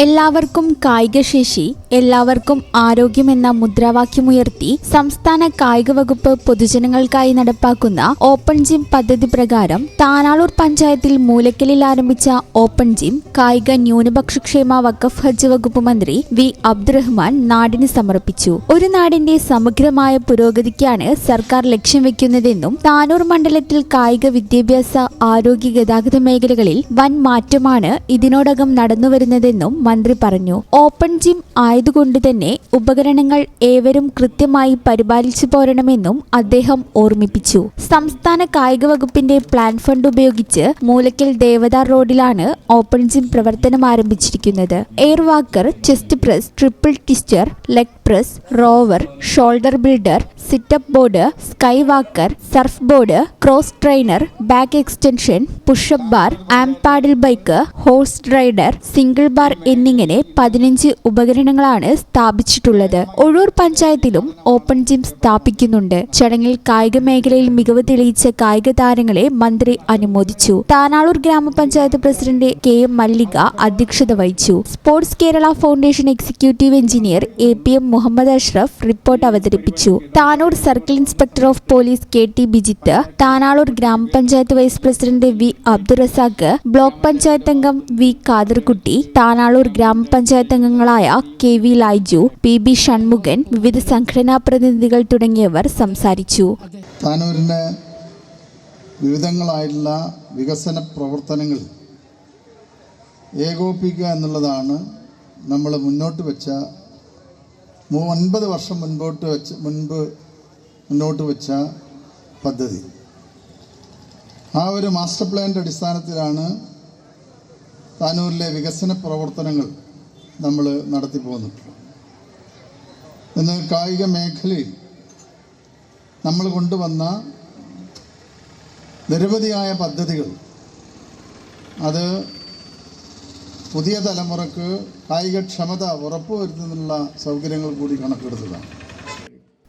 എല്ലാവർക്കും കായികശേഷി എല്ലാവർക്കും ആരോഗ്യമെന്ന മുദ്രാവാക്യമുയർത്തി സംസ്ഥാന കായിക വകുപ്പ് പൊതുജനങ്ങൾക്കായി നടപ്പാക്കുന്ന ഓപ്പൺ ജിം പദ്ധതി പ്രകാരം താനാളൂർ പഞ്ചായത്തിൽ മൂലക്കലിൽ ആരംഭിച്ച ഓപ്പൺ ജിം കായിക ന്യൂനപക്ഷക്ഷേമ വഖഫ് ഹജ്ജ് വകുപ്പ് മന്ത്രി വി അബ്ദുറഹ്മാൻ നാടിന് സമർപ്പിച്ചു. ഒരു നാടിന്റെ സമഗ്രമായ പുരോഗതിക്കാണ് സർക്കാർ ലക്ഷ്യം വെക്കുന്നതെന്നും താനൂർ മണ്ഡലത്തിൽ കായിക വിദ്യാഭ്യാസ ആരോഗ്യ ഗതാഗത മേഖലകളിൽ വൻ മാറ്റമാണ് ഇതിനോടകം നടന്നുവരുന്നതെന്നും മന്ത്രി പറഞ്ഞു ഓപ്പൺ ജിം ആയതുകൊണ്ട് തന്നെ ഉപകരണങ്ങൾ ഏവരും കൃത്യമായി പരിപാലിച്ചു പോരണമെന്നും അദ്ദേഹം ഓർമ്മിപ്പിച്ചു. സംസ്ഥാന കായിക വകുപ്പിന്റെ പ്ലാൻ ഫണ്ട് ഉപയോഗിച്ച് മൂലക്കൽ ദേവദാർ റോഡിലാണ് ഓപ്പൺ ജിം പ്രവർത്തനം ആരംഭിച്ചിരിക്കുന്നത്. Air walker chest press triple twister leg press rower shoulder builder sit up board sky walker surf board cross trainer back extension push up bar arm paddle bike horse rider single bar എന്നിങ്ങനെ പതിനഞ്ച് ഉപകരണങ്ങളാണ് സ്ഥാപിച്ചിട്ടുള്ളത്. ഒഴൂർ പഞ്ചായത്തിലും open gym സ്ഥാപിക്കുന്നുണ്ട്. ചടങ്ങിൽ കായിക മേഖലയിൽ മികവ് തെളിയിച്ച കായിക താരങ്ങളെ മന്ത്രി അനുമോദിച്ചു. താനാളൂർ ഗ്രാമപഞ്ചായത്ത് പ്രസിഡന്റ് കെ എം മല്ലിക അധ്യക്ഷത വഹിച്ചു. Sports Kerala foundation executive engineer A P M Muhammad Ashraf report അവതരിപ്പിച്ചു. Tanur circle inspector of police K T Bijith Thanalur grama panchayat vice president V Abdurazak block panchayat അംഗം V Khaderkutty Thanalur ഗ്രാമപഞ്ചായത്ത് അംഗങ്ങളായ K V Laiju P B Shanmukhan വിവിധ സംഘടനാ പ്രതിനിധികൾ തുടങ്ങിയവർ സംസാരിച്ചു. താനൂരിന്റെ വികസന പ്രവർത്തനങ്ങൾ ഏകോപിക്കുക എന്നുള്ളതാണ് നമ്മൾ മുന്നോട്ട് വെച്ച ഒൻപത് വർഷം മുൻപോട്ട് വെച്ച് മുൻപ് മുന്നോട്ട് വെച്ച പദ്ധതി. ആ ഒരു മാസ്റ്റർ പ്ലാന്റെ അടിസ്ഥാനത്തിലാണ് താനൂരിലെ വികസന പ്രവർത്തനങ്ങൾ നമ്മൾ നടത്തി പോകുന്നത്. ഇന്ന് കായിക മേഖലയിൽ നമ്മൾ കൊണ്ടുവന്ന നിരവധിയായ പദ്ധതികൾ. അത് പുതിയ തലമുറയ്ക്ക് കായികക്ഷമത ഉറപ്പുവരുത്തുന്നതിനുള്ള സൗകര്യങ്ങൾ കൂടി കണക്കെടുത്തതാണ്.